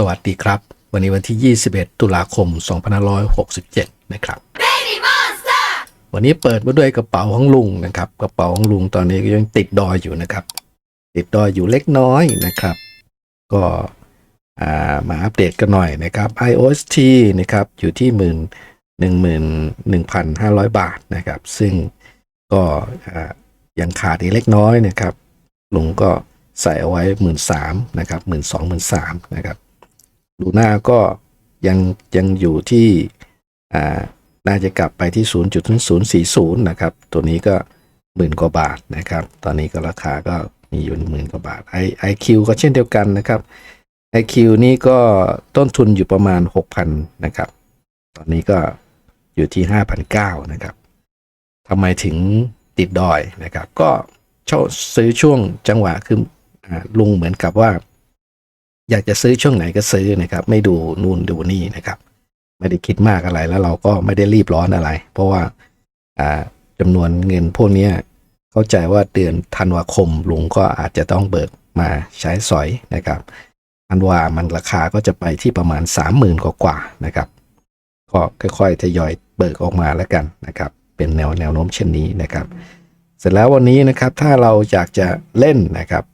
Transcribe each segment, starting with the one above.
สวัสดีครับ วันนี้วันที่ 21 ตุลาคม 2567 นะครับ วันนี้เปิดมาด้วยกระเป๋าของลุงนะครับ กระเป๋าของลุงตอนนี้ก็ยังติดดอยอยู่นะครับ ติดดอยอยู่เล็กน้อยนะครับ ก็อ่ามาอัปเดตกันหน่อยนะครับ iOST นะครับอยู่ที่หมื่นหนึ่งหมื่นหนึ่งพันห้าร้อยบาทนะครับ ซึ่งก็อ่ายังขาดอีกเล็กน้อยนะครับลุงก็ใส่เอาไว้หมื่นสามนะครับหมื่นสองหมื่นสามนะครับ ดูหน้าก็ยังยังอยู่ที่อ่าน่าจะกลับไปที่ 0.040 นะครับ ตัวนี้ก็หมื่นกว่าบาทนะครับ ตอนนี้ก็ราคาก็มีอยู่หมื่นกว่าบาท i iQ ก็เช่นเดียวกันนะครับ iQ นี่ก็ต้นทุนอยู่ประมาณ 6,000 นะครับ ตอนนี้ก็อยู่ที่ 5,900 นะครับทำไมถึงติดดอยนะครับ ก็เช่าซื้อช่วงจังหวะคืออ่าลุงเหมือนกับว่า อยากจะซื้อช่วงไหนก็ซื้อนะครับ ไม่ดูนู่นดูนี่นะครับ ไม่ได้คิดมากอะไรแล้วเราก็ไม่ได้รีบร้อนอะไร เพราะว่าอ่าจำนวนเงินพวกนี้เข้าใจว่าเดือนธันวาคมลุงก็อาจจะต้องเบิกมาใช้สอยนะครับธันวามันราคาก็จะไปที่ประมาณ 30,000 กว่ากว่านะครับ ก็ค่อยๆทยอยเบิกออกมาแล้วกันนะครับ เป็นแนวแนวโน้มเช่นนี้นะครับ เสร็จแล้ววันนี้นะครับถ้าเราอยากจะเล่นนะครับ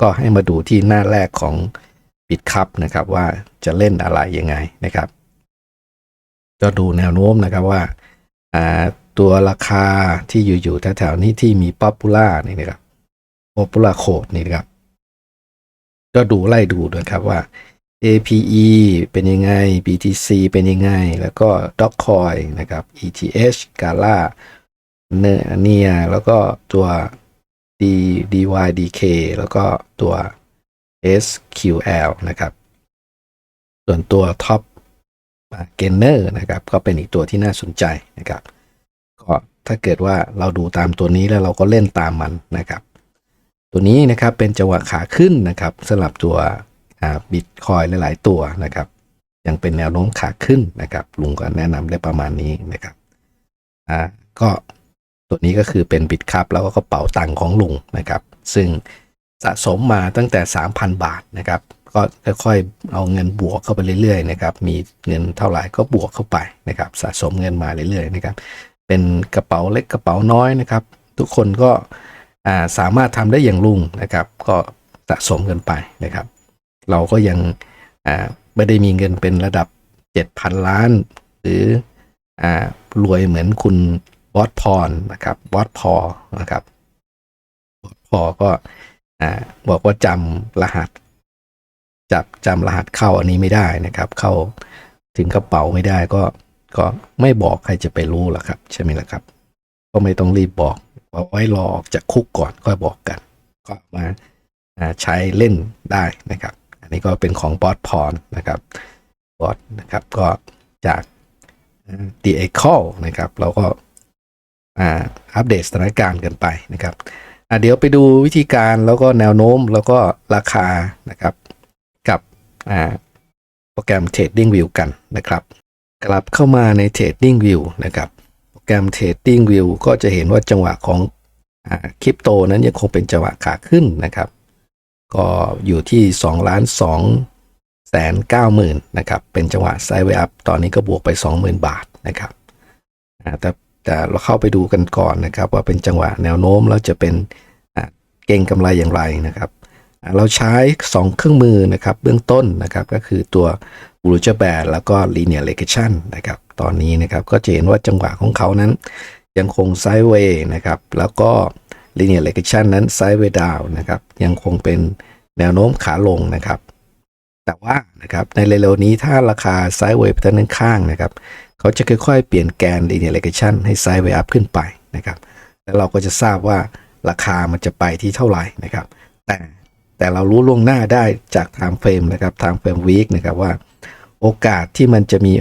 ก็ให้มาดูที่หน้าแรกของ ปิดคัพนะครับว่าจะเล่นอะไรยังไงนะครับ ก็ดูแนวโน้มนะครับว่าตัวราคาที่อยู่ๆแถวๆนี้ที่มีป๊อปปูล่านี่นะครับป๊อปปูล่าโคดนี่นะครับ ก็ดูไล่ดูด้วยครับว่า APE เป็นยังไง BTC เป็นยังไง แล้วก็ Dogecoin นะครับ ETH Gala เนเนียแล้วก็ตัว D DYDK แล้วก็ตัว SQL นะครับ ส่วนตัว Top Gainer นะครับ ก็เป็นอีกตัวที่น่าสนใจนะครับ ก็ถ้าเกิดว่าเราดูตามตัวนี้แล้วเราก็เล่นตามมันนะครับ ตัวนี้นะครับเป็นจังหวะขาขึ้นนะครับสำหรับตัวบิตคอยหลาย ๆ ตัวนะครับ ยังเป็นแนวโน้มขาขึ้นนะครับ ลุงก็แนะนำได้ประมาณนี้นะครับอ่าก็ตัวนี้ก็คือเป็นบิตคัพแล้วก็กระเป๋าตังค์ของลุงนะครับ ซึ่ง สะสมมาตั้งแต่ 3,000 บาทนะครับก็ค่อยๆเอาเงินบวกเข้าไปเรื่อยๆนะครับมีเงินเท่าไหร่ก็บวกเข้าไปนะครับสะสมเงินมาเรื่อยๆนะครับเป็นกระเป๋าเล็กกระเป๋าน้อยนะครับ ทุกคนก็สามารถทำได้อย่างลุงนะครับ ก็สะสมกันไปนะครับ เราก็ยังไม่ได้มีเงินเป็นระดับ 7,000 ล้าน หรืออรวยเหมือนคุณบอสพรนะครับบอสพอนะครับบอสพอก็ อ่าบอกว่าจำรหัสจับจำรหัสเข้าอันนี้ไม่ได้นะครับ เข้าถึงกระเป๋าไม่ได้ก็ก็ไม่บอกใครจะไปรู้หรอกครับ ใช่ไหมล่ะครับ ก็ไม่ต้องรีบบอกเอาไว้รอออกจากคุกก่อนค่อยบอกกัน ก็มาใช้เล่นได้นะครับ อันนี้ก็เป็นของบอสพรนะครับบอสนะครับก็จาก The e c o นะครับ เราก็อัปเดตสถานการณ์กันไปนะครับ อะเดี๋ยวไปดูวิธีการแล้วก็แนวโน้มแล้วก็ราคานะครับ กับอ่าโปรแกรม Trading View กันนะครับ กลับเข้ามาใน Trading View นะครับโปรแกรม Trading View ก็จะเห็นว่าจังหวะของคริปโตนั้นยังคงเป็นจังหวะขาขึ้นนะครับ ก็อยู่ที่2ล้าน2แสน9หมื่นนะครับ เป็นจังหวะไซด์เวอัพตอนนี้ก็บวกไป 20,000 บาทนะครับแต่ แต่เราเข้าไปดูกันก่อนนะครับ ว่าเป็นจังหวะแนวโน้มแล้วจะเป็นเก่งกำไรอย่างไรนะครับเราใช้ 2 เครื่องมือนะครับ เบื้องต้นนะครับก็คือตัว b l u e แบนแล้วก็ linear regression นะครับ ตอนนี้นะครับก็จะเห็นว่าจังหวะของเขานั้น ยังคงไซด์เวย์นะครับ แล้วก็ linear regression นั้นไซด์เวย์ดาวนะครับ ยังคงเป็นแนวโน้มขาลงนะครับ แต่ว่านะครับในเร็วๆนี้ถ้าราคาไซด์เวย์ไปทางด้านข้างนะครับเขาจะค่อยๆ เปลี่ยนแกน linear regression ให้ไซด์เวย์อัพขึ้นไปนะครับแล้วเราก็จะทราบว่าราคามันจะไปที่เท่าไหร่นะครับ แต่แต่เรารู้ล่วงหน้าได้จาก time frame นะครับ time frame week นะครับว่า โอกาสที่มันจะมี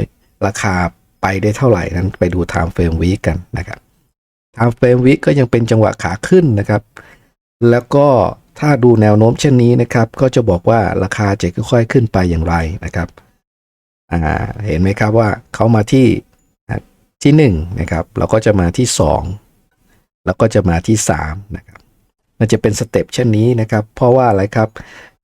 ราคาไปได้เท่าไหร่นั้นไปดู time frame week กันนะครับ time frame week ก็ยังเป็นจังหวะขาขึ้นนะครับ แล้วก็ ถ้าดูแนวโน้มเช่นนี้นะครับ ก็จะบอกว่าราคาจะค่อยๆขึ้นไปอย่างไรนะครับเห็นไหมครับว่าเขามาที่ที่หนึ่งนะครับเราก็จะมาที่สองแล้วก็จะมาที่สามนะครับมันจะเป็นสเต็ปเช่นนี้นะครับ เพราะว่าอะไรครับ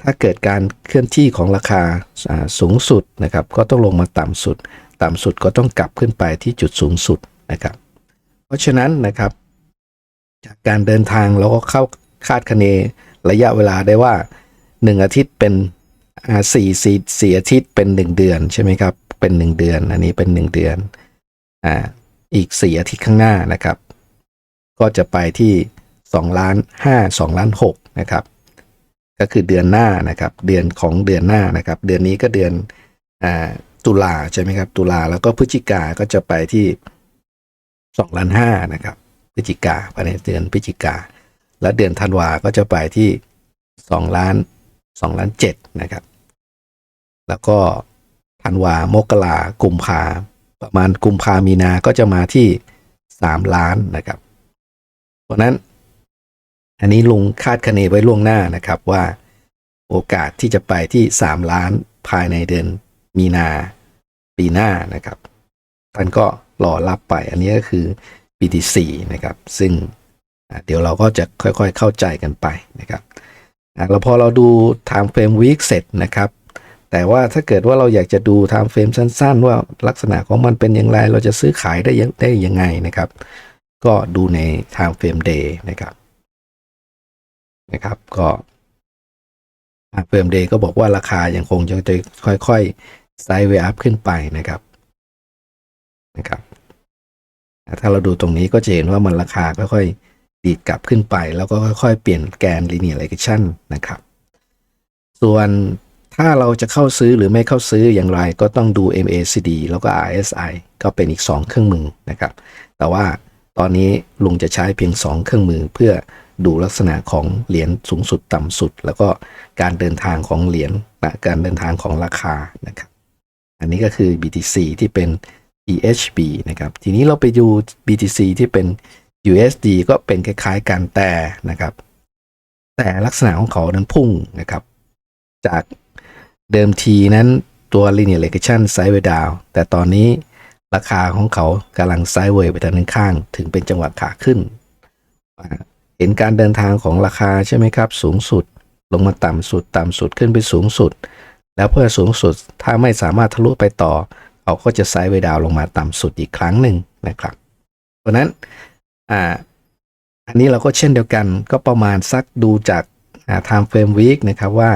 ถ้าเกิดการเคลื่อนที่ของราคาอ่าสูงสุดนะครับ ก็ต้องลงมาต่ำสุด ต่ำสุดก็ต้องกลับขึ้นไปที่จุดสูงสุดนะครับ เพราะฉะนั้นนะครับ จากการเดินทางเราก็เข้าคาดคะเน ระยะเวลาได้ว่า 1 อาทิตย์เป็นสี่สี่สี่อาทิตย์เป็น 1 เดือนใช่ไหมครับ เป็น 1 เดือน อันนี้เป็น 1 เดือนอ่าอีก 4 อาทิตย์ข้างหน้านะครับ ก็จะไปที่2ล้าน5 2ล้าน6นะครับ ก็คือเดือนหน้านะครับ เดือนของเดือนหน้านะครับ เดือนนี้ก็เดือนอ่าตุลาใช่ไหมครับ ตุลาแล้วก็พฤศจิกาก็จะไปที่2ล้าน5นะครับพฤศจิกาภายในเดือนพฤศจิกา และเดือนธันวาก็จะไปที่2ล้าน2ล้าน7นะครับ แล้วก็ธันวามกรากุมภาประมาณกุมภามีนาก็จะมาที่ 3 ล้านนะครับ เพราะนั้น อันนี้ลุงคาดคะเนไว้ล่วงหน้านะครับว่าโอกาสที่จะไปที่ 3 ล้านภายในเดือนมีนาปีหน้านะครับ ท่านก็รอรับไปอันนี้ก็คือ BTC นะครับ ซึ่ง เดี๋ยวเราก็จะค่อยๆเข้าใจกันไปนะครับอ่าแล้วพอเราดู time frame week เสร็จนะครับ แต่ว่าถ้าเกิดว่าเราอยากจะดู time frame สั้น ๆ ว่าลักษณะของมันเป็นอย่างไร เราจะซื้อขายได้ยังได้ยังไงนะครับ ก็ดูใน time frame day นะครับนะครับก็เฟิร์มเดย์ก็บอกว่าราคายังคงจะค่อยๆไซด์เวอัพขึ้นไปนะครับนะครับ ถ้าเราดูตรงนี้ก็จะเห็นว่ามันราคาค่อยๆ ดีดกลับขึ้นไป แล้วก็ค่อยๆเปลี่ยนแกน linear regression นะครับ ส่วนถ้าเราจะเข้าซื้อหรือไม่เข้าซื้ออย่างไรก็ต้องดู MACD แล้วก็ RSI ก็เป็นอีก 2 เครื่องมือนะครับ แต่ว่าตอนนี้ลุงจะใช้เพียง 2 เครื่องมือเพื่อดูลักษณะของเหรียญสูงสุดต่ำสุด แล้วก็การเดินทางของเหรียญนะการเดินทางของราคานะครับ อันนี้ก็คือ BTC ที่เป็น EHB นะครับ ทีนี้เราไปดู BTC ที่เป็น USD ก็เป็นคล้ายๆกันแต่นะครับ แต่ลักษณะของเขานั้นพุ่งนะครับ จากเดิมทีนั้นตัว linear regression sideways down แต่ตอนนี้ราคาของเขากำลัง sideways ไปทางข้าง ถึงเป็นจังหวะขาขึ้น เห็นการเดินทางของราคาใช่ไหมครับ สูงสุดลงมาต่ำสุดต่ำสุดขึ้นไปสูงสุด แล้วเพื่อสูงสุดถ้าไม่สามารถทะลุไปต่อ เขาก็จะไซด์เวดาวลงมาต่ำสุดอีกครั้งหนึ่งนะครับ เพราะนั้น อ่าอันนี้เราก็เช่นเดียวกันก็ประมาณสักดูจากอ่า time frame week นะครับว่า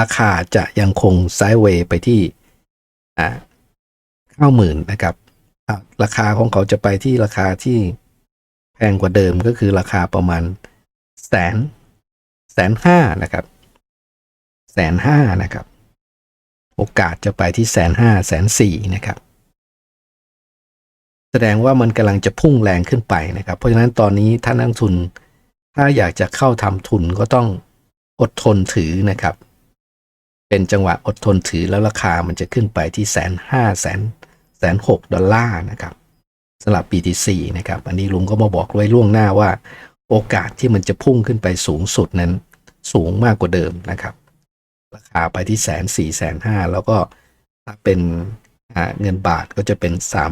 ราคาจะยังคงไซด์เวย์ไปที่อ่าเข้าหมื่นนะครับราคาของเขาจะไปที่ราคาที่แพงกว่าเดิมก็คือราคาประมาณแสนแสนห้านะครับแสนห้านะครับ โอกาสจะไปที่แสนห้าแสนสี่นะครับ แสดงว่ามันกำลังจะพุ่งแรงขึ้นไปนะครับ เพราะฉะนั้นตอนนี้ถ้านนักทุน ถ้าอยากจะเข้าทำทุนก็ต้องอดทนถือนะครับ เป็นจังหวะอดทนถือแล้วราคามันจะขึ้นไปที่แสนห้าแสนแสนหกดอลลาร์นะครับสำหรับ BTC นะครับ อันนี้ลุงก็มาบอกไว้ล่วงหน้าว่า โอกาสที่มันจะพุ่งขึ้นไปสูงสุดนั้น สูงมากกว่าเดิมนะครับ ราคาไปที่แสนสี่แสนห้าแล้วก็ถ้าเป็น เงินบาทก็จะเป็นสาม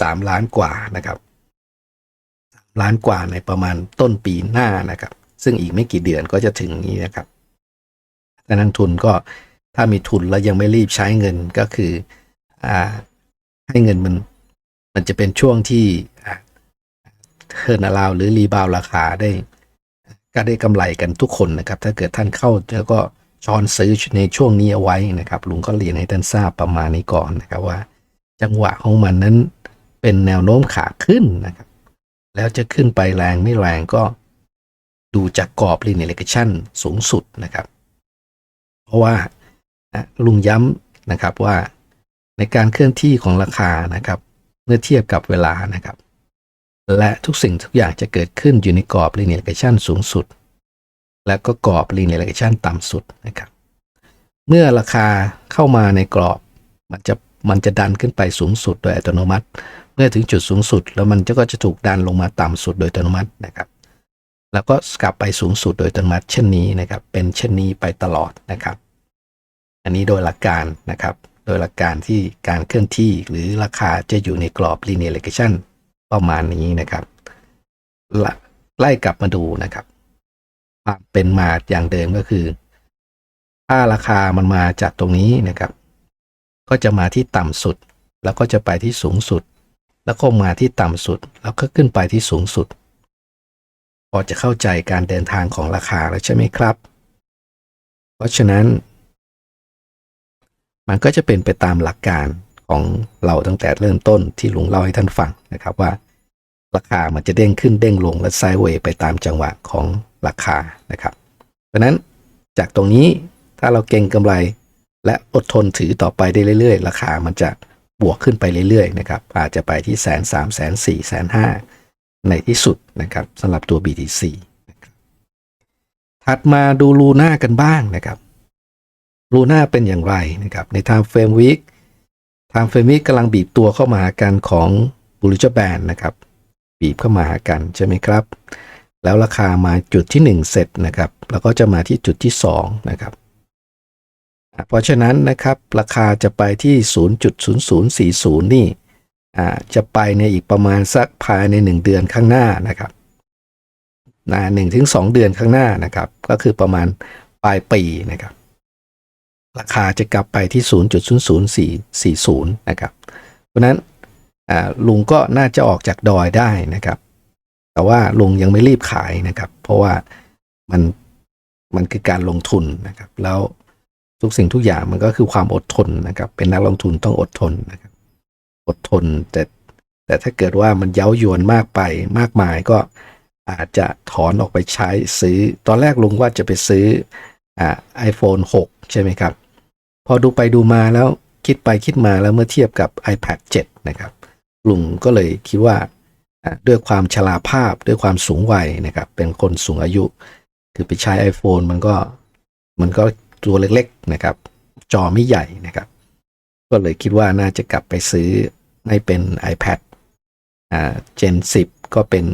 สามล้านกว่านะครับสามล้านกว่าในประมาณต้นปีหน้านะครับ ซึ่งอีกไม่กี่เดือนก็จะถึงนี้นะครับแต่นักทุนก็ถ้ามีทุนแล้วยังไม่รีบใช้เงินก็คืออ่าให้เงินมันมันจะเป็นช่วงที่เทิร์นอราวหรือรีบาวราคาได้ ก็ได้กำไรกันทุกคนนะครับ ถ้าเกิดท่านเข้าแล้วก็ ชอนซื้อในช่วงนี้เอาไว้นะครับ ลุงก็เรียนให้ท่านทราบประมาณนี้ก่อนนะครับว่า จังหวะของมันนั้นเป็นแนวโน้มขาขึ้นนะครับ แล้วจะขึ้นไปแรงไม่แรงก็ดูจากกรอบ linear regression สูงสุดนะครับ เพราะว่าลุงย้ำนะครับว่าในการเคลื่อนที่ของราคานะครับ เมื่อเทียบกับเวลานะครับ และทุกสิ่งทุกอย่างจะเกิดขึ้นอยู่ในกรอบ linear regression สูงสุด และก็กรอบ linear regression ต่ำสุดนะครับ เมื่อราคาเข้ามาในกรอบ มันจะมันจะดันขึ้นไปสูงสุดโดยอัตโนมัติ เมื่อถึงจุดสูงสุด แล้วมันก็จะถูกดันลงมาต่ำสุดโดยอัตโนมัตินะครับ แล้วก็กลับไปสูงสุดโดยอัตโนมัติ เช่นนี้นะครับ เป็นเช่นนี้ไปตลอดนะครับ อันนี้โดยหลักการนะครับ โดยหลักการที่การเคลื่อนที่หรือราคาจะอยู่ในกรอบ linear regression ประมาณนี้นะครับไล่กลับมาดูนะครับ ความเป็นมาอย่างเดิมก็คือ ถ้าราคามันมาจากตรงนี้นะครับ ก็จะมาที่ต่ำสุด แล้วก็จะไปที่สูงสุด แล้วก็มาที่ต่ำสุด แล้วก็ขึ้นไปที่สูงสุด พอจะเข้าใจการเดินทางของราคาแล้วใช่ไหมครับ เพราะฉะนั้น มันก็จะเป็นไปตามหลักการของเราตั้งแต่เริ่มต้นที่ลุงเล่าให้ท่านฟังนะครับว่า ราคามันจะเด้งขึ้นเด้งลงและไซด์เวย์ไปตามจังหวะของ ราคานะครับ เพราะนั้นจากตรงนี้ถ้าเราเก็งกำไร และอดทนถือต่อไปได้เรื่อยๆ ราคามันจะบวกขึ้นไปเรื่อยๆนะครับอาจจะไปที่แสนสามแสนสี่แสนห้าในที่สุดนะครับสำหรับตัว BTC นะครับถัดมาดูลูน่ากันบ้างนะครับลูน่าเป็นอย่างไรนะครับใน Time Frame Week Time Frame Week กำลังบีบตัวเข้ามาหากันของ b u l l i s h Band นะครับ บีบเข้ามาหากันใช่ไหมครับ แล้วราคามาจุดที่ 1 เสร็จนะครับ แล้วก็จะมาที่จุดที่ 2 นะครับ เพราะฉะนั้นนะครับ ราคาจะไปที่ 0.0040 นี่อ่จะไปในอีกประมาณสักภายใน 1 เดือนข้างหน้านะครับนะหนึ่งถึงสองเดือนข้างหน้านะครับ ก็คือประมาณปลายปีนะครับ ราคาจะกลับไปที่ 0.00440 นะครับ เพราะนั้นลุงก็น่าจะออกจากดอยได้นะครับ แต่ว่าลุงยังไม่รีบขายนะครับ เพราะว่ามันมันคือการลงทุนนะครับ แล้วทุกสิ่งทุกอย่างมันก็คือความอดทนนะครับ เป็นนักลงทุนต้องอดทนนะครับ อดทนแต่แต่ถ้าเกิดว่ามันเย้ายวนมากไปมากมายก็อาจจะถอนออกไปใช้ซื้อ ตอนแรกลุงว่าจะไปซื้ออ่าไอโฟน6 ใช่ไหมครับ พอดูไปดูมาแล้วคิดไปคิดมาแล้วเมื่อเทียบกับ iPad 7 นะครับ ลุงก็เลยคิดว่า ด้วยความชราภาพด้วยความสูงวัยนะครับ เป็นคนสูงอายุ คือไปใช้ iPhone มันก็มันก็ตัวเล็กๆนะครับ จอไม่ใหญ่นะครับ ก็เลยคิดว่าน่าจะกลับไปซื้อให้เป็น iPad อ่า Gen 10 ก็เป็น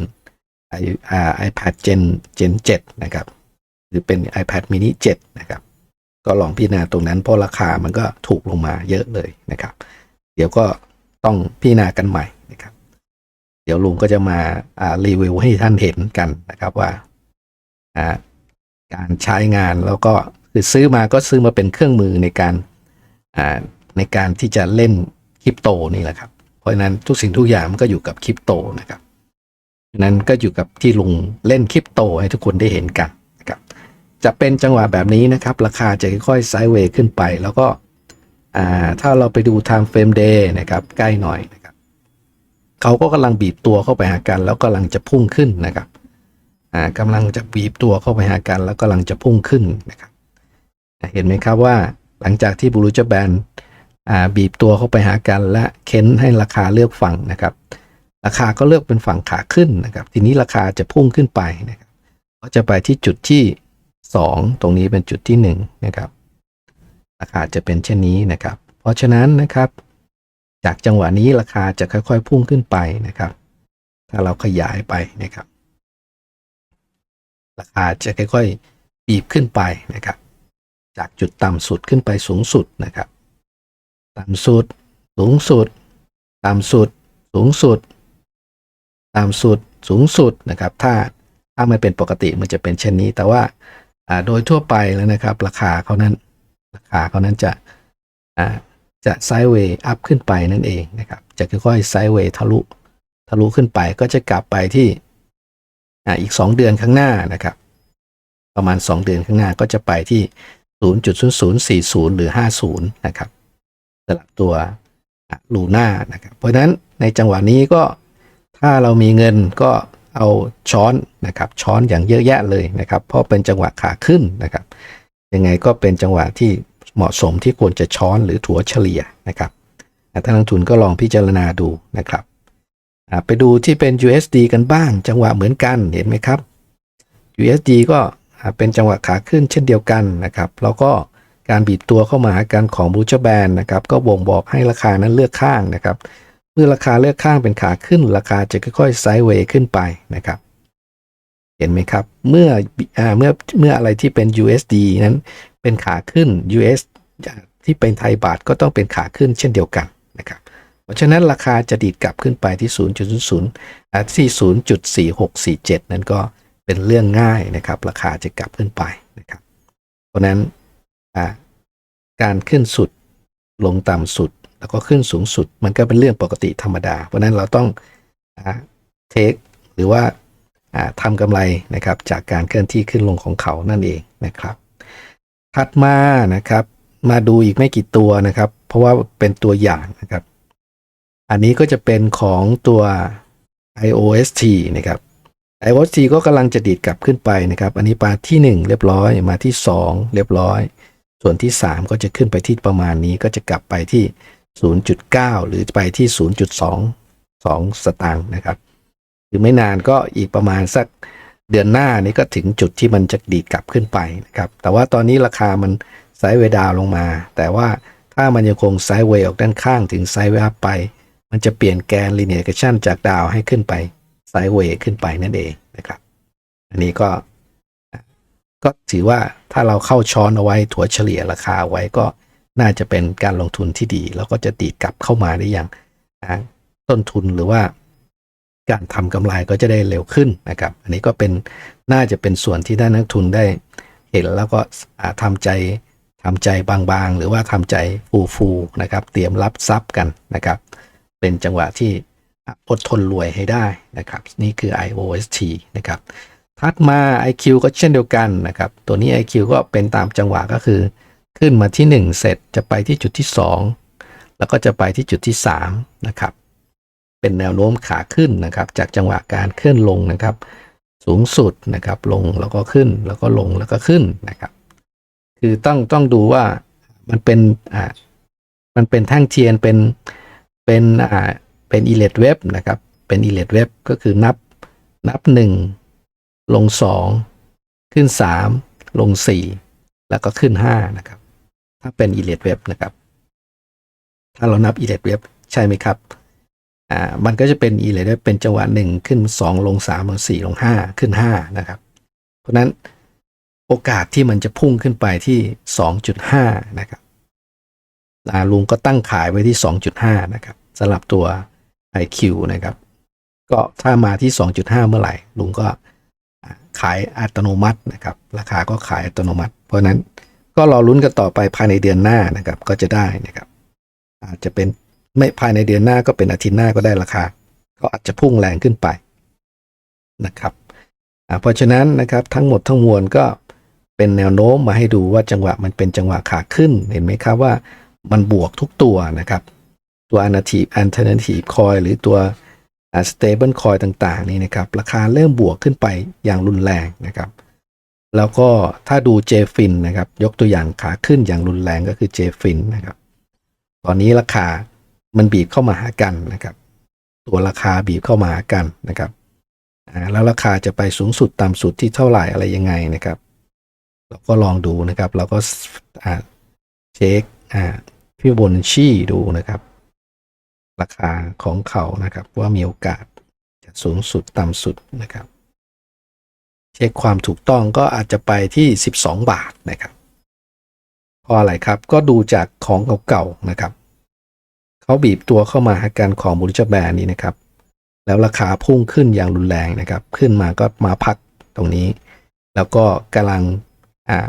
i อ่า iPad Gen Gen 7นะครับ หรือเป็น iPad mini 7 นะครับ ก็ลองพิจารณาตรงนั้นเพราะราคามันก็ถูกลงมาเยอะเลยนะครับ เดี๋ยวก็ต้องพิจารณากันใหม่ เดี๋ยวลุงก็จะมาอ่ารีวิวให้ท่านเห็นกันนะครับว่าอ่าการใช้งานแล้วก็คือซื้อมาก็ซื้อมาเป็นเครื่องมือในการอ่าในการที่จะเล่นคริปโตนี่แหละครับ เพราะฉะนั้นทุกสิ่งทุกอย่างมันก็อยู่กับคริปโตนะครับนั้นก็อยู่กับที่ลุงเล่นคริปโตให้ทุกคนได้เห็นกันนะครับจะเป็นจังหวะแบบนี้นะครับ ราคาจะค่อยๆไซด์เวย์ขึ้นไป แล้วก็ถ้าเราไปดู time frame day นะครับใกล้หน่อยนะครับ เขาก็กำลังบีบตัวเข้าไปหากัน แล้วกำลังจะพุ่งขึ้นนะครับอ่ากำลังจะบีบตัวเข้าไปหากัน แล้วกำลังจะพุ่งขึ้นนะครับเห็นไหมครับว่าหลังจากที่บูรูจแบนอ่าบีบตัวเข้าไปหากัน และเค้นให้ราคาเลือกฝั่งนะครับ ราคาก็เลือกเป็นฝั่งขาขึ้นนะครับ ทีนี้ราคาจะพุ่งขึ้นไปนะครับก็จะไปที่จุดที่ 2 ตรงนี้เป็นจุดที่1นะครับราคาจะเป็นเช่นนี้นะครับ เพราะฉะนั้นนะครับ จากจังหวะนี้ราคาจะค่อยๆ พุ่งขึ้นไปนะครับ ถ้าเราขยายไปนะครับ ราคาจะค่อยๆบีบขึ้นไปนะครับ จากจุดต่ำสุดขึ้นไปสูงสุดนะครับ ต่ำสุด สูงสุด ต่ำสุด สูงสุด ต่ำสุด สูงสุดนะครับ ถ้าถ้ามันเป็นปกติมันจะเป็นเช่นนี้ แต่ว่าโดยทั่วไปแล้วนะครับ ราคาเขานั้นราคาเขานั้นจะ จะไซด์เวย์อัพขึ้นไปนั่นเองนะครับ จะค่อยๆไซด์เวย์ทะลุทะลุขึ้นไปก็จะกลับไปที่อ่าอีก 2 เดือนข้างหน้านะครับ ประมาณ 2 เดือนข้างหน้าก็จะไปที่ 0.0040 หรือ 50 นะครับสำหรับตัวลูน่านะครับ เพราะนั้นในจังหวะนี้ก็ถ้าเรามีเงินก็เอาช้อนนะครับ ช้อนอย่างเยอะแยะเลยนะครับ เพราะเป็นจังหวะขาขึ้นนะครับ ยังไงก็เป็นจังหวะที่ เหมาะสมที่ควรจะช้อนหรือถัวเฉลี่ยนะครับท่านนักลงทุนก็ลองพิจารณาดูนะครับ ไปดูที่เป็น USD กันบ้าง จังหวะเหมือนกันเห็นไหมครับ USD ก็เป็นจังหวะขาขึ้นเช่นเดียวกันนะครับ แล้วก็การบีบตัวเข้ามาหากันของบูชแบนนะครับ ก็บ่งบอกให้ราคานั้นเลือกข้างนะครับ เมื่อราคาเลือกข้างเป็นขาขึ้น ราคาจะค่อยๆไซด์เวย์ขึ้นไปนะครับเห็นไหมครับ เมื่ออเมื่อเมื่ออะไรที่เป็น USD นั้น เป็นขาขึ้น US ที่เป็นไทยบาทก็ต้องเป็นขาขึ้นเช่นเดียวกันนะครับ เพราะฉะนั้นราคาจะดีดกลับขึ้นไปที่ 0.00อ่าที่0.4647 นั้นก็เป็นเรื่องง่ายนะครับ ราคาจะกลับขึ้นไปนะครับ เพราะนั้นการขึ้นสุดลงต่ำสุดแล้วก็ขึ้นสูงสุดมันก็เป็นเรื่องปกติธรรมดา เพราะนั้นเราต้องเทคหรือว่าทำกำไรนะครับจากการเคลื่อนที่ขึ้นลงของเขานั่นเองนะครับ ถัดมานะครับ มาดูอีกไม่กี่ตัวนะครับ เพราะว่าเป็นตัวอย่างนะครับ อันนี้ก็จะเป็นของตัว IOST นะครับ IOST ก็กำลังจะดีดกลับขึ้นไปนะครับ อันนี้มาที่ 1 เรียบร้อยมาที่ 2 เรียบร้อย ส่วนที่ 3 ก็จะขึ้นไปที่ประมาณนี้ก็จะกลับไปที่ 0.9 หรือไปที่ 0.2 2 สตางค์นะครับหรือไม่นานก็อีกประมาณสัก เดือนหน้านี้ก็ถึงจุดที่มันจะดีดกลับขึ้นไปนะครับ แต่ว่าตอนนี้ราคามันไซด์เวดาวลงมา แต่ว่าถ้ามันยังคงไซด์เวออกด้านข้างถึงไซด์เวอัพไป มันจะเปลี่ยนแกน linear regression จากดาวให้ขึ้นไปไซด์เวขึ้นไปนั่นเองนะครับ อันนี้ก็ก็ถือว่าถ้าเราเข้าช้อนเอาไว้ถัวเฉลี่ยราคาไว้ก็น่าจะเป็นการลงทุนที่ดี แล้วก็จะตีดกลับเข้ามาได้อย่างต้นทุนหรือว่า การทำกำไรก็จะได้เร็วขึ้นนะครับ อันนี้ก็เป็นน่าจะเป็นส่วนที่ได้นักทุนได้เห็นแล้วก็อ่าทำใจทำใจบางๆ หรือว่าทำใจฟูๆนะครับ เตรียมรับทรัพย์กันนะครับ เป็นจังหวะที่อะอดทนรวยให้ได้นะครับ นี่คือ IOST นะครับถัดมา IQ ก็เช่นเดียวกันนะครับ ตัวนี้ IQ ก็เป็นตามจังหวะก็คือ ขึ้นมาที่ 1 เสร็จจะไปที่จุดที่ 2 แล้วก็จะไปที่จุดที่3นะครับ เป็นแนวโน้มขาขึ้นนะครับ จากจังหวะการเคลื่อนลงนะครับ สูงสุดนะครับลงแล้วก็ขึ้นแล้วก็ลงแล้วก็ขึ้นนะครับ คือต้องต้องดูว่ามันเป็นอ่ามันเป็นแท่งเทียนเป็นเป็นอ่าเป็นอิเลดเว็บนะครับเป็นอิเลดเว็บก็คือนับนับหนึ่งลงสองขึ้นสามลงสี่แล้วก็ขึ้นห้านะครับ ถ้าเป็นอิเลดเว็บนะครับ ถ้าเรานับอิเลดเว็บใช่ไหมครับ อ่ามันก็จะเป็นอิเลดเว็บเป็นจังหวะหนึ่งขึ้นสองลงสามลงสี่ลงห้าขึ้นห้านะครับ เพราะนั้นโอกาสที่มันจะพุ่งขึ้นไปที่ 2.5 นะครับอ่าลุงก็ตั้งขายไว้ที่ 2.5 นะครับสำหรับตัว IQ นะครับ ก็ถ้ามาที่ 2.5 เมื่อไหร่ ลุงก็ขายอัตโนมัตินะครับ ราคาก็ขายอัตโนมัติ เพราะฉะนั้นก็รอลุ้นกันต่อไปภายในเดือนหน้านะครับ ก็จะได้นะครับ อาจจะเป็น ไม่ภายในเดือนหน้าก็เป็นอาทิตย์หน้าก็ได้ราคา ก็อาจจะพุ่งแรงขึ้นไปนะครับเพราะฉะนั้นนะครับทั้งหมดทั้งมวลก็เป็นแนวโน้มมาให้ดูว่าจังหวะมันเป็นจังหวะขาขึ้นเห็นไหมครับว่ามันบวกทุกตัวนะครับ ตัว alternative alternative coin หรือตัวอ่า stable coin ต่างๆ นี่นะครับ ราคาเริ่มบวกขึ้นไปอย่างรุนแรงนะครับ แล้วก็ถ้าดู JFIN นะครับ ยกตัวอย่างขาขึ้นอย่างรุนแรงก็คือ JFIN นะครับ ตอนนี้ราคา มันบีบเข้ามาหากันนะครับ ตัวราคาบีบเข้ามาหากันนะครับอ่าแล้วราคาจะไปสูงสุดต่ำสุดที่เท่าไหร่อะไรยังไงนะครับ เราก็ลองดูนะครับ เราก็อ่าเช็คอ่าฟิโบนชชีดูนะครับ ราคาของเขานะครับ ว่ามีโอกาสจะสูงสุดต่ำสุดนะครับ เช็คความถูกต้องก็อาจจะไปที่ 12 บาทนะครับเพราะอะไรครับก็ดูจากของเก่าๆนะครับ เขาบีบตัวเข้ามาหากันของบูริจแบรนด์นี้นะครับ แล้วราคาพุ่งขึ้นอย่างรุนแรงนะครับ ขึ้นมาก็มาพักตรงนี้ แล้วก็กำลังอ่า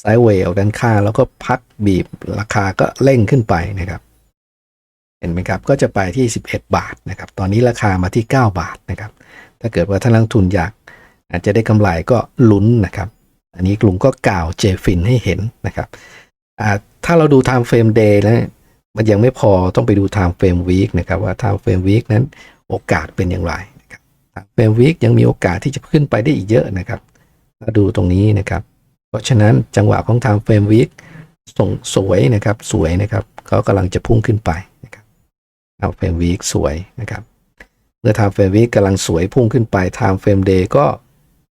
ไซด์เวย์ออกด้านข้างแล้วก็พักบีบราคาก็เร่งขึ้นไปนะครับ เห็นไหมครับก็จะไปที่ 11 บาทนะครับ ตอนนี้ราคามาที่ 9 บาทนะครับ ถ้าเกิดว่าท่านนักลงทุนอยากอาจจะได้กำไรก็ลุ้นนะครับ อันนี้กลุ่มก็กล่าวเจฟินให้เห็นนะครับถ้าเราดู time frame day แล้ว มันยังไม่พอต้องไปดู time frame week นะครับว่า time frame week นั้นโอกาสเป็นอย่างไรนะครับ time frame week ยังมีโอกาสที่จะขึ้นไปได้อีกเยอะนะครับถ้าดูตรงนี้นะครับ เพราะฉะนั้นจังหวะของ time frame week ส่งสวยนะครับสวยนะครับเขากำลังจะพุ่งขึ้นไปนะครับ time frame week สวยนะครับเมื่อ time frame week กำลังสวยพุ่งขึ้นไป time frame day ก็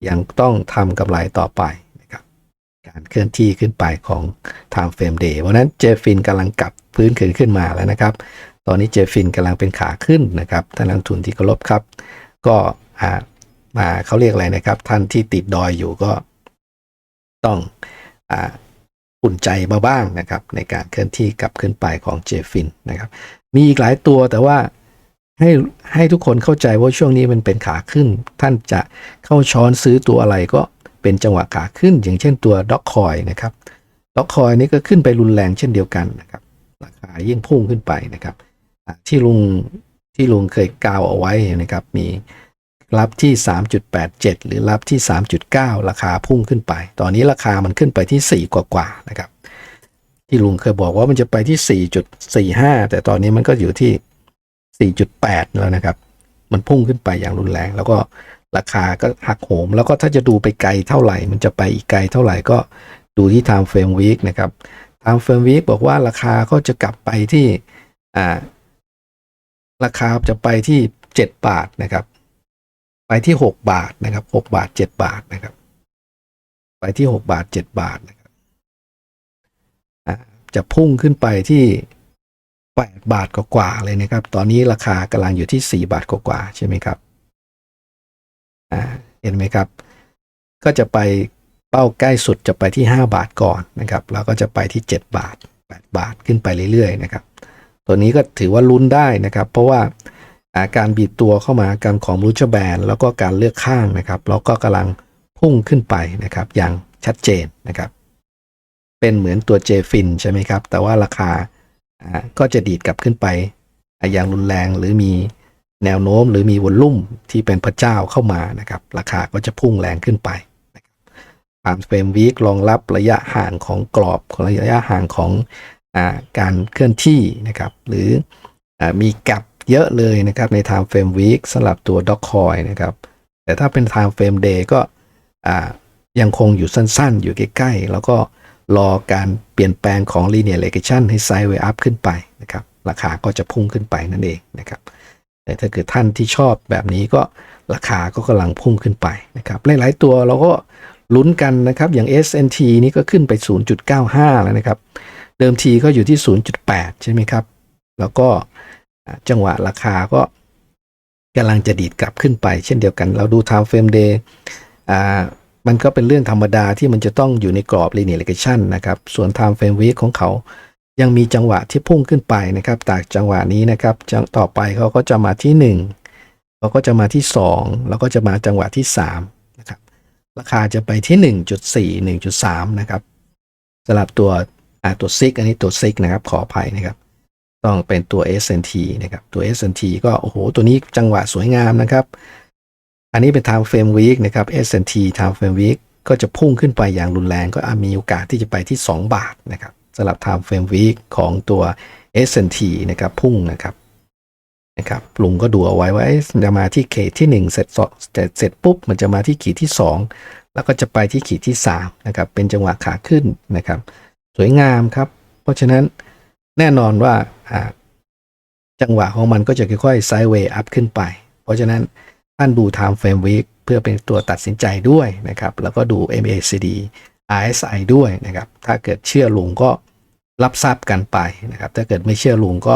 ยังต้องทำกำไรต่อไป การเคลื่อนที่ขึ้นไปของ time frame day เพราะนั้นเจฟินกำลังกลับพื้นคืนขึ้นมาแล้วนะครับ ตอนนี้เจฟินกำลังเป็นขาขึ้นนะครับท่านนักลงทุนที่เคารพครับ ก็อ่ามาเขาเรียกอะไรนะครับ ท่านที่ติดดอยอยู่ก็ ต้องอ่าอุ่นใจมาบ้างนะครับ ในการเคลื่อนที่กลับขึ้นไปของเจฟินนะครับ มีอีกหลายตัวแต่ว่าให้ให้ทุกคนเข้าใจว่าช่วงนี้มันเป็นขาขึ้น ท่านจะเข้าช้อนซื้อตัวอะไรก็ เป็นจังหวะขาขึ้น อย่างเช่นตัวด็อกคอยนะครับด็อกคอยนี่ก็ขึ้นไปรุนแรงเช่นเดียวกันนะครับราคายิ่งพุ่งขึ้นไปนะครับ ที่ลุงที่ลุงเคยกล่าวเอาไว้นะครับ มีรับที่ 3.87 หรือรับที่ 3.9 ราคาพุ่งขึ้นไป ตอนนี้ราคามันขึ้นไปที่ 4 กว่าๆนะครับ ที่ลุงเคยบอกว่ามันจะไปที่ 4.45 แต่ตอนนี้มันก็อยู่ที่ 4.8 แล้วนะครับ มันพุ่งขึ้นไปอย่างรุนแรง แล้วก็ ราคาก็หักโหม แล้วก็ถ้าจะดูไปไกลเท่าไหร่ มันจะไปอีกไกลเท่าไหร่ก็ดูที่ time frame week นะครับ time frame week บอกว่าราคาก็จะกลับไปที่อ่าราคาจะไปที่ 7 บาทนะครับ ไปที่ 6 บาทนะครับ 6 บาท 7 บาทนะครับ ไปที่ 6 บาท 7 บาทนะครับจะพุ่งขึ้นไปที่ 8 บาทกว่าๆเลยนะครับ ตอนนี้ราคากำลังอยู่ที่ 4 บาทกว่าๆใช่ไหมครับ เห็นไหมครับ ก็จะไปเป้าใกล้สุดจะไปที่ 5 บาทก่อนนะครับ แล้วก็จะไปที่ 7 บาท 8 บาทขึ้นไปเรื่อยๆนะครับ ตัวนี้ก็ถือว่าลุ้นได้นะครับ เพราะว่าาการบีบตัวเข้ามาการของรูชแบนแล้วก็การเลือกข้างนะครับแล้วก็กำลังพุ่งขึ้นไปนะครับ อย่างชัดเจนนะครับ เป็นเหมือนตัวเจฟินใช่ไหมครับ แต่ว่าราคาก็จะดีดกลับขึ้นไปอย่างรุนแรงหรือมี แนวโน้มหรือมีวอลลุ่มที่เป็นพระเจ้าเข้ามานะครับราคาก็จะพุ่งแรงขึ้นไปตามเฟรมวีครองรับระยะห่างของกรอบของระยะห่างของอการเคลื่อนที่นะครับหรืออมีกลบเยอะเลยนะครับใน Time Frame Week สำหรับตัว d o c c o i นะครับแต่ถ้าเป็น Time Frame Day ก็ยังคงอยู่สั้นๆ อยู่ใกล้ๆ แล้วก็รอการเปลี่ยนแปลงของ Linear Regression ให้ Sideway Up ขึ้นไปนะครับราคาก็จะพุ่งขึ้นไปนั่นเองนะครับ แต่ถ้าเกิดท่านที่ชอบแบบนี้ก็ราคาก็กำลังพุ่งขึ้นไปนะครับหลาย ๆ ตัวเราก็ลุ้นกันนะครับอย่าง SNT นี่ก็ขึ้นไป 0.95 แล้วนะครับ เดิมทีก็อยู่ที่ 0.8 ใช่ไหมครับ แล้วก็จังหวะราคาก็กำลังจะดีดกลับขึ้นไป เช่นเดียวกัน เราดู time frame day อ่ามันก็เป็นเรื่องธรรมดาที่มันจะต้องอยู่ในกรอบ linear regression นะครับ ส่วน time frame week ของเขา ยังมีจังหวะที่พุ่งขึ้นไปนะครับจากจังหวะนี้นะครับจังต่อไปเขาก็จะมาที่ 1 เขาก็จะมาที่ 2 แล้วก็จะมาจังหวะที่3นะครับราคาจะไปที่ 1.4 1.3นะครับสำหรับตัวตัวซิกอันนี้ตัวซิกนะครับขออภัยนะครับ ต้องเป็นตัว SNT นะครับตัว SNT ก็โอ้โหตัวนี้จังหวะสวยงามนะครับ อันนี้เป็น time frame week นะครับ SNT time frame week ก็จะพุ่งขึ้นไปอย่างรุนแรงก็มีโอกาสที่จะไปที่ 2 บาทนะครับ สำหรับ time frame week ของตัว S&T นะครับพุ่งนะครับนะครับลุงก็ดูเอาไว้ว่าจะมาที่เขตที่1เสร็จเสร็จเสร็จปุ๊บ มันจะมาที่ขีดที่ 2 แล้วก็จะไปที่ขีดที่3นะครับเป็นจังหวะขาขึ้นนะครับ สวยงามครับ เพราะฉะนั้นแน่นอนว่าจังหวะของมันก็จะค่อยๆ sideway up ขึ้นไป เพราะฉะนั้นท่านดู time frame week เพื่อเป็นตัวตัดสินใจด้วยนะครับ แล้วก็ดู MACD RSI ด้วยนะครับ ถ้าเกิดเชื่อลุงก็ รับทราบกันไปนะครับ ถ้าเกิดไม่เชื่อลุงก็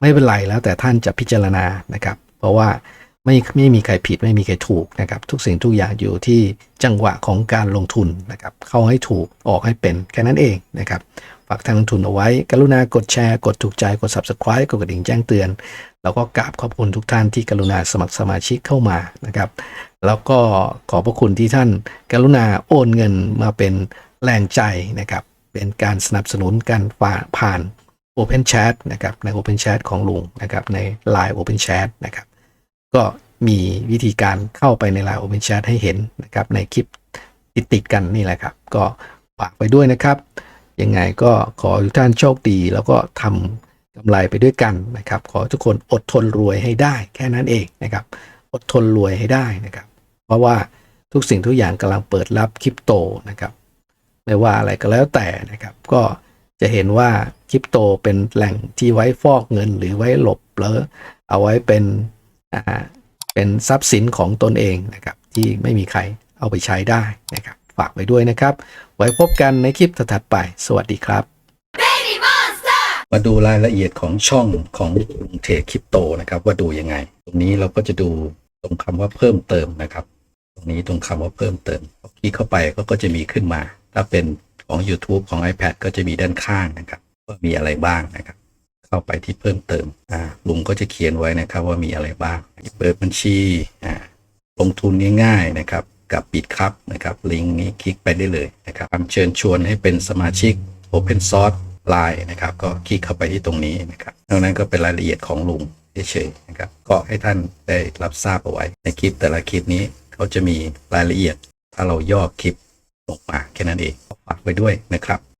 ไม่เป็นไรแล้วแต่ท่านจะพิจารณานะครับ เพราะว่าไม่ไม่มีใครผิดไม่มีใครถูกนะครับ ทุกสิ่งทุกอย่างอยู่ที่จังหวะของการลงทุนนะครับ เข้าให้ถูกออกให้เป็นแค่นั้นเองนะครับฝากทางลงทุนเอาไว้ กรุณากดแชร์กดถูกใจกด subscribe กดกระดิ่งแจ้งเตือน แล้วก็กราบขอบคุณทุกท่านที่กรุณาสมัครสมาชิกเข้ามานะครับ แล้วก็ขอบพระคุณที่ท่านกรุณาโอนเงินมาเป็นแรงใจนะครับ เป็นการสนับสนุนการผ่าน Open Chat นะครับใน Open Chat ของลุงนะครับใน Line Open Chat นะครับก็มีวิธีการเข้าไปใน Line Open Chat ให้เห็นนะครับในคลิปติดติดกันนี่แหละครับ ก็ฝากไปด้วยนะครับ ยังไงก็ขอทุกท่านโชคดี แล้วก็ทำกำไรไปด้วยกันนะครับ ขอทุกคนอดทนรวยให้ได้แค่นั้นเองนะครับอดทนรวยให้ได้นะครับ เพราะว่าทุกสิ่งทุกอย่างกำลังเปิดรับคริปโตนะครับ ไม่ว่าอะไรก็แล้วแต่นะครับ ก็จะเห็นว่าคริปโตเป็นแหล่งที่ไว้ฟอกเงินหรือไว้หลบเผลอเอาไว้เป็นอ่าเป็นทรัพย์สินของตนเองนะครับที่ไม่มีใครเอาไปใช้ได้นะครับ ฝากไว้ด้วยนะครับ ไว้พบกันในคลิปถัดๆไป สวัสดีครับ มาดูรายละเอียดของช่องของลุงเทรดคริปโตนะครับ ว่าดูยังไง ตรงนี้เราก็จะดูตรงคำว่าเพิ่มเติมนะครับ ตรงนี้ตรงคำว่าเพิ่มเติมพอคลิกเข้าไปก็ก็จะมีขึ้นมา ถ้าเป็นของ YouTube ของ iPad ก็จะมีด้านข้างนะครับ ว่ามีอะไรบ้างนะครับ เข้าไปที่เพิ่มเติมลุงก็จะเขียนไว้นะครับว่ามีอะไรบ้างเปิดบัญชีลงทุนง่ายๆนะครับกับปิดครับนะครับลิงก์นี้คลิกไปได้เลยนะครับเชิญชวนให้เป็นสมาชิก Open Source Line นะครับ ก็คลิกเข้าไปที่ตรงนี้นะครับนอกนั้นก็เป็นรายละเอียดของลุงเฉยๆนะครับ ก็ให้ท่านได้รับทราบเอาไว้ในคลิปแต่ละคลิปนี้เขาจะมีรายละเอียด ถ้าเราย่อคลิป ออกมาแค่นั้นเองฝากไว้ด้วยนะครับ